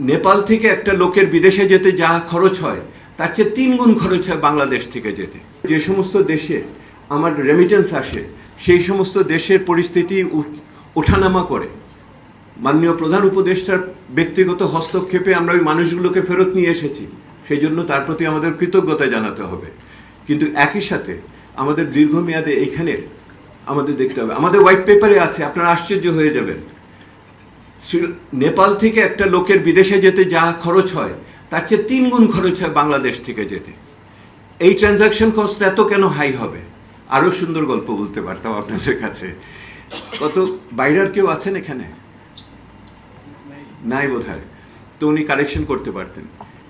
নেপাল থেকে একটা লোকের বিদেশে যেতে যা খরচ হয়, তার চেয়ে তিন গুণ খরচ হয় বাংলাদেশ থেকে যেতে। যে সমস্ত দেশে আমার রেমিটেন্স আসে, সেই সমস্ত দেশের পরিস্থিতি ওঠানামা করে। মাননীয় প্রধান উপদেষ্টার ব্যক্তিগত হস্তক্ষেপে আমরা ওই মানুষগুলোকে ফেরত নিয়ে এসেছি সেই জন্য তার প্রতি আমাদের কৃতজ্ঞতা জানাতে হবে। কিন্তু একই সাথে আমাদের দীর্ঘমেয়াদে এইখানে আমাদের দেখতে হবে। আমাদের হোয়াইট পেপারে আছে, আপনারা আশ্চর্য হয়ে যাবেন। নেপাল থেকে একটা লোকের বিদেশে যেতে যা খরচ হয়, তার চেয়ে তিন গুণ খরচ হয় বাংলাদেশ থেকে যেতে। এই ট্রানজাকশন কস্ট এত কেন হাই হবে? আরও সুন্দর গল্প বলতে পারতাম আপনাদের কাছে। কত বাইরের কেউ আছেন এখানে? নাই বোধ হয় তো উনি কারেকশন করতে পারতেন।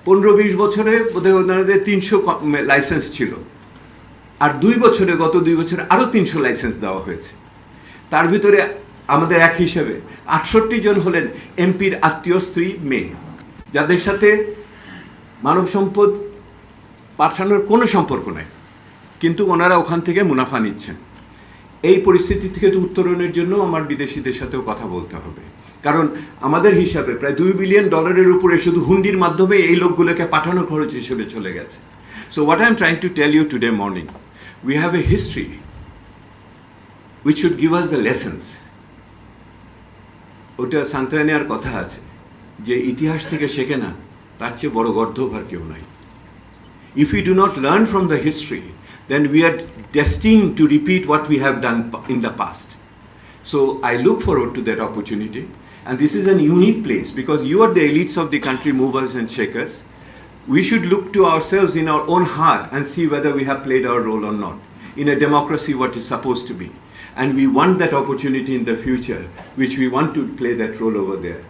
পনেরো বিশ বছরে বোধহয় ওনাদের তিনশো লাইসেন্স ছিল। আর দুই বছরে, গত দুই বছরে আরও তিনশো লাইসেন্স দেওয়া হয়েছে। তার ভিতরে আমাদের এক হিসেবে আটষট্টি জন হলেন এমপির আত্মীয় স্ত্রী, মেয়ে। যাদের সাথে মানব সম্পদ পাঠানোর কোনো সম্পর্ক নাই, কিন্তু ওনারা ওখান থেকে মুনাফা নিচ্ছেন। এই পরিস্থিতি থেকে তো উত্তরণের জন্য আমার বিদেশিদের সাথেও কথা বলতে হবে। কারণ আমাদের হিসাবে প্রায় দুই বিলিয়ন ডলারের উপরে শুধু হুন্ডির মাধ্যমে এই লোকগুলোকে পাঠানো খরচ হিসেবে চলে গেছে। So what I am trying to tell you today morning we have a history which should give us the lessons ওটা সান্তানিয়ার কথা আছে যে ইতিহাস থেকে শেখে না তার চেয়ে বড় গর্ধব আর কেউ নাই if we do not learn from the history, then we are destined to repeat what we have done p- in the past. So I look forward to that opportunity. And this is an unique place because you are the elites of the country, movers and shakers. We should look to ourselves in our own heart and see whether we have played our role or not. In a democracy, what is supposed to be. And we want that opportunity in the future, which we want to play that role over there.